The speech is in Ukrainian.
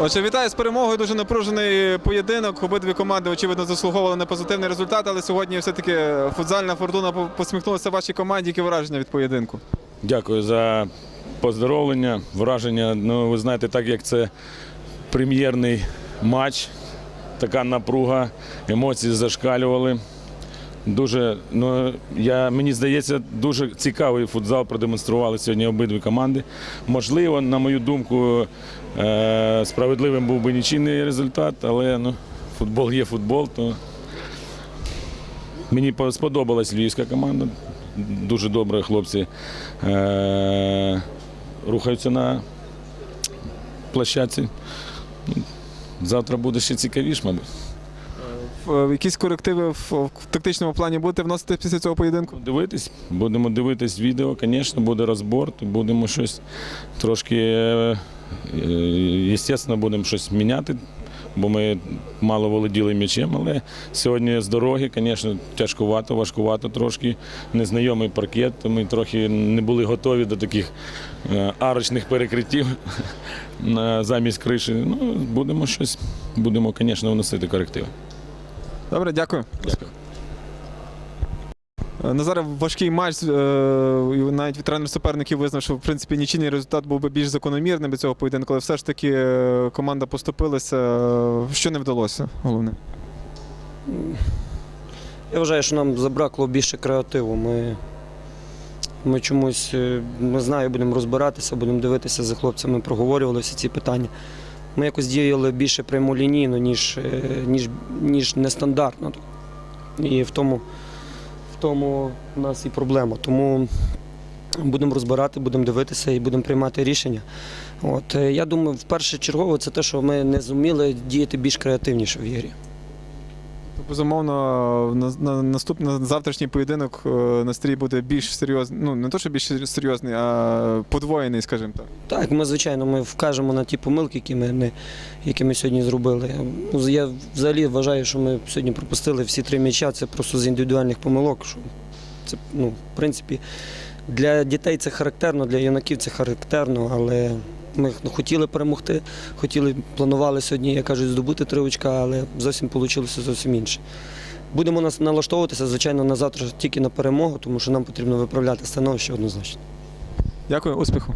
Отже, вітаю з перемогою. Дуже напружений поєдинок. Обидві команди очевидно заслуговували на позитивний результат, але сьогодні все-таки футзальна фортуна посміхнулася вашій команді. Які враження від поєдинку? Дякую за поздоровлення, враження. Ну, ви знаєте, так як це прем'єрний матч, така напруга, емоції зашкалювали. Дуже, ну, я, мені здається, дуже цікавий футзал продемонстрували сьогодні обидві команди. Можливо, на мою думку, е- справедливим був би нічийний результат, але ну, футбол є футбол, то Мені по- сподобалась львівська команда. Дуже добре хлопці е- рухаються на площадці. Завтра буде ще цікавіше, мабуть. В- Якісь корективи в, тактичному плані будете вносити після цього поєдинку? Дивитись, будемо дивитись відео, звісно, буде розбор, будемо щось трошки, е, е, звісно, будемо щось міняти, бо ми мало володіли м'ячем, але сьогодні з дороги, звісно, тяжкувато, важкувато трошки. Незнайомий паркет, ми трохи не були готові до таких е, арочних перекриттів замість криші. Ну, будемо щось, будемо, звісно, вносити корективи. Добре, дякую. Дякую. Е, Назаре, важкий матч. е, Навіть тренер суперників визнав, що в принципі нічийний результат був би більш закономірним від цього поєдинку, але все ж таки е, команда поступилася. Що не вдалося, головне? Я вважаю, що нам забракло більше креативу. Ми, ми чомусь, не знаю, будемо розбиратися, будемо дивитися за хлопцями, проговорювали всі ці питання. Ми якось діяли більше прямолінійно, ніж, е, ніж, ніж нестандартно. І в тому, в тому в нас і проблема. Тому будемо розбирати, будемо дивитися і будемо приймати рішення. От, е, я думаю, в першу чергу це те, що ми не зуміли діяти більш креативніше в ігрі. Безумовно, на, на наступний на завтрашній поєдинок е, настрій буде більш серйозний. Ну не то, що більш серйозний, а подвоєний, скажімо так. Так, ми звичайно ми вкажемо на ті помилки, які ми, не, які ми сьогодні зробили. Ну, Я взагалі вважаю, що ми сьогодні пропустили всі три м'яча. Це просто з індивідуальних помилок. Що це, ну, в принципі, для дітей це характерно, для юнаків це характерно, але ми ну, хотіли перемогти, хотіли, планували сьогодні, як кажуть, здобути три очка, але зовсім вийшло зовсім інше. Будемо нас налаштовуватися, звичайно, на завтра тільки на перемогу, тому що нам потрібно виправляти становище однозначно. Дякую, успіху.